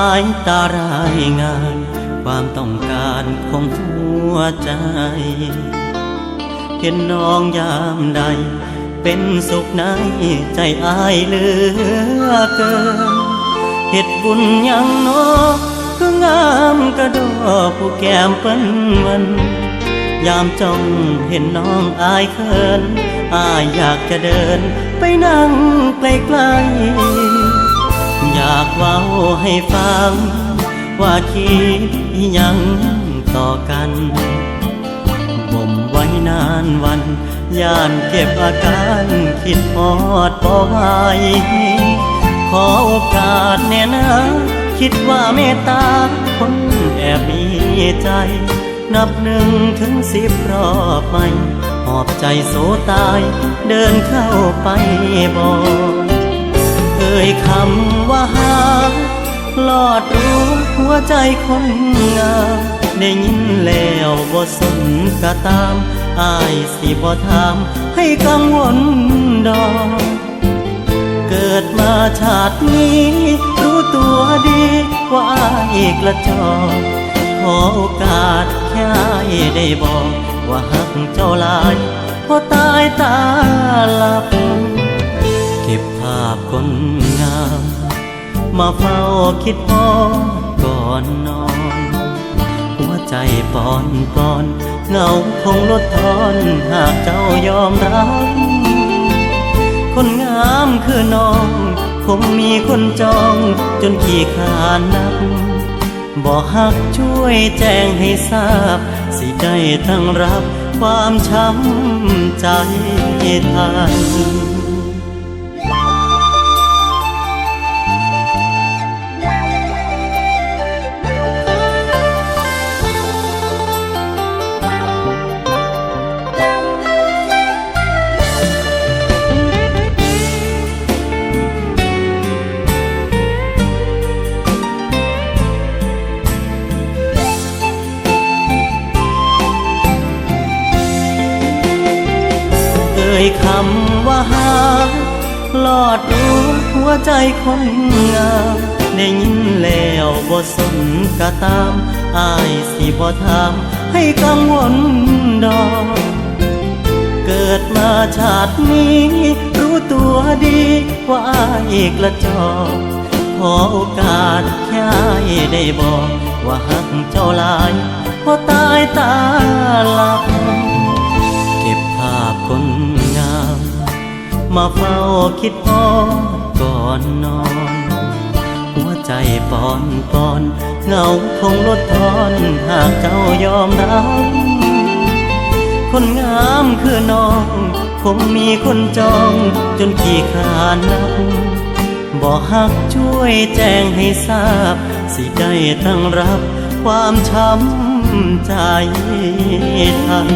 ายตารายงาน ความต้องการของหัวใจ เห็นน้องยามใด เป็นสุขในใจอายเหลือเกินเฮ็ดบุญยังนอคืองามกระดอผู้แก้มเปิ้นวัน ยามจ้องเห็นน้องอายเขินอายอยากจะเดินไปนั่งใกล้ๆ อยากเว้าให้ฟัง ว่าคิดยังต่อกันบ่มไว้นานวันย่านเก็บอาการคิดฮอดบ่ไหวขอโอกาสแน่นะ คิดว่าเมตตาคนแอบมีใจ นับหนึ่งถึงสิบรอบไม่หอบใจโสตาย เดินเข้าไปบอก ยคำว่าหาลอดรู้หัวใจคนงามได้ยินแล้วบ่สนกะตามอายสิบ่ถามให้กังวลดอกเกิดมาชาตินี้ รู้ตัวดีว่าอายกระจอกขอโอกาสแค่ได้บอกว่าหักเจ้าลายพอตายตาหลับาพคนงาม มาเฝ้าคิดพอก่อนนอน หัวใจปอนปอนเหงาคงลดทอนหากเจ้ายอมรับ คนงามคือน้อง คงมีคนจองจนขี้ขานนับบอกหักช่วยแจ้งให้ทราบ สิได้ทั้งรับความช้ำใจทัน ยคำว่าหาลอดรู้หัวใจคนงามได้ยินแล้วบ่สนกะตามอายสิบ่ถามให้กังวลดอกเกิดมาชาตินี้ รู้ตัวดีว่าอายกระจอกขอโอกาสแค่ได้บอกว่าหักเจ้าลายพอตายตาหลับ มาเฝ้าคิดพอก่อนนอน หัวใจปอนปอนเหงาคงลดทอนหากเจ้ายอมรับ คนงามคือน้อง คงมีคนจองจนขี้ขานนับบอกหักช่วยแจ้งให้ทราบ สิได้ทั้งรับความช้ำใจทัน